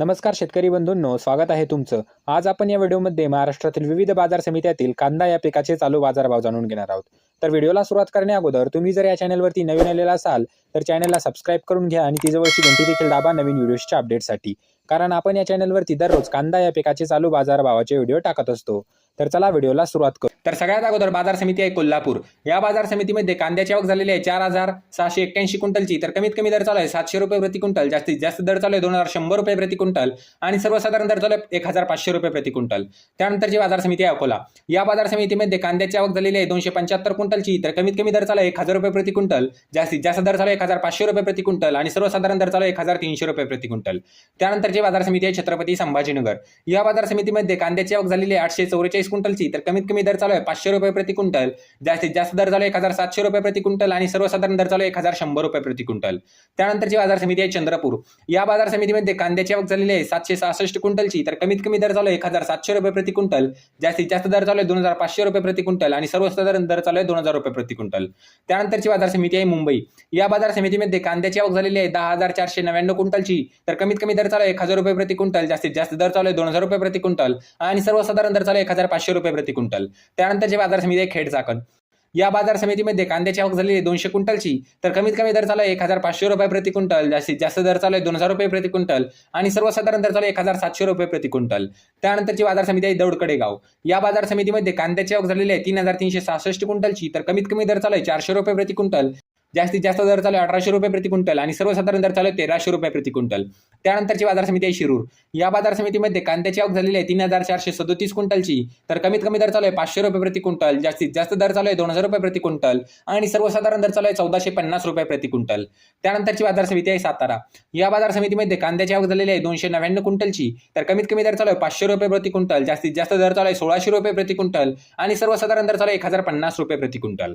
नमस्कार शेतकरी बंधूंनो स्वागत आहे तुमचं. आज आपण या व्हिडिओमध्ये महाराष्ट्रातील विविध बाजार समित्यातील कांदा या पिकाचे चालू बाजारभाव जाणून घेणार आहोत. तर व्हिडिओला सुरुवात करण्या अगोदर तुम्ही जर या चॅनलवरती नवीन आलेला असाल तर चॅनलला सबस्क्राईब करून घ्या आणि ती जवळची घंटी देखील दाबा नवीन व्हिडिओच्या अपडेटसाठी. कारण आपण या चॅनलवरती दररोज कांदा या पिकाचे चालू बाजारभावाचे व्हिडिओ टाकत असतो. तर चला व्हिडिओला सुरुवात करू. तर सगळ्यात अगोदर बाजार समिती आहे कोल्हापूर. या बाजार समितीमध्ये कांद्याची आवक झालेली आहे चार हजार सहाशे एक्क्याऐंशी क्विंटलची. तर कमीत कमी दर चालू आहे सातशे रुपये प्रति क्विंटल. जास्तीत जास्त दर चालू आहे दोन हजार शंभर रुपये प्रति क्विंटल. आणि सर्वसाधारण दर चालू आहे एक हजार पाचशे रुपये प्रति क्विंटल. त्यानंतरची बाजार समिती आहे अकोला. या बाजार समितीमध्ये कांद्याची आवक झालेली आहे दोनशे पंच्याहत्तर क्विंटलची. तर कमीत कमी दर चालू आहे एक हजार रुपये प्रति क्विंटल. जास्तीत जास्त दर चालू आहे एक हजार पाचशे रुपये प्रति क्विंटल. आणि सर्वसाधारण दर चालू आहे एक हजार तीनशे रुपये प्रति क्विंटल. त्यानंतरची बाजार समिती आहे छत्रपती संभाजीनगर. या बाजार समितीमध्ये कांद्याची आवक झालेली आहे आठशे चौवेचाळीस क्विंटलची. तर कमीत कमी दर चालू चालू आहे. पाचशे रुपये प्रति क्विंटल. जास्तीत जास्त दर चालू एक हजार सातशे रुपये प्रति क्विंटल आणि सर्वसाधारण दर चालू एक हजार शंभर रुपये प्रति क्विंटल. त्यानंतरची बाजार समिती आहे चंद्रपूर. या बाजार समितीमध्ये कांद्याची आवक झालेली आहे सातशे सहासष्ट क्विंटलची. तर कमीत कमी दर चालू एक हजार सातशे रुपये प्रति क्विंटल. जास्तीत जास्त दर चालू आहे दोन हजार पाचशे रुपये प्रति क्विंटल आणि सर्वसाधारण दर चालू आहे दोन हजार रुपये प्रति क्विंटल. त्यानंतरची बाजार समिती आहे मुंबई. या बाजार समितीमध्ये कांद्याची आवक झालेली आहे दहा हजार चारशे नव्याण्णव क्विंटलची. तर कमीत कमी दर चालू आहे एक हजार रुपये प्रति क्विंटल. जास्तीत जास्त दर चालू आहे दोन हजार रुपये प्रति क्विंटल आणि सर्वसाधारण दर चालू आहे एक हजार पाचशे रुपये प्रति क्विंटल. त्यानंतरची बाजार समिती आहे खेड चाकण. या बाजार समितीमध्ये कांद्याची आवक झालेली आहे दोनशे क्विंटलची. तर कमीत कमी दर चालू आहे एक हजार पाचशे रुपये प्रति क्विंटल. जास्तीत जास्त दर चालू आहे दोन हजार रुपये प्रति क्विंटल. आणि सर्वसाधारण दर चालू आहे एक हजार सातशे रुपये प्रति क्विंटल. त्यानंतरची बाजार समिती आहे दौडकडे गाव. या बाजार समितीमध्ये कांद्याची आवक झालेली आहे तीन हजार तीनशे सहासष्ट क्विंटलची. तर कमीत कमी दर चालू आहे चारशे रुपये प्रति क्विंटल. जास्तीत जास्त दर चालू आहे अठराशे रुपये प्रति क्विंटल आणि सर्वसाधारण दर चालू आहे तेराशे रुपये प्रति क्विंटल. त्यानंतरची बाजार समिती आहे शिरूर. या बाजार समितीमध्ये कांद्याची आवक झालेली आहे तीन हजार चारशे सदोतीस क्विंटलची. तर कमीत कमी दर चालू आहे पाचशे रुपये प्रति क्विंटल जास्तीत जास्त दर चालू आहे दोन हजार रुपये प्रति क्विंटल आणि सर्वसाधारण दर चालू आहे चौदाशे पन्नास रुपये प्रति क्विंटल. त्यानंतरची बाजार समिती आहे सातारा. या बाजार समितीमध्ये कांद्याची आवक झालेली आहे दोनशे नव्याण्णव क्विंटलची. तर कमीत कमी दर चालू आहे पाचशे रुपये प्रति क्विंटल जास्तीत जास्त दर चालू आहे सोळाशे रुपये प्रति क्विंटल आणि सर्वसाधारण दर चालू आहे एक हजार पन्नास रुपये प्रति क्विंटल.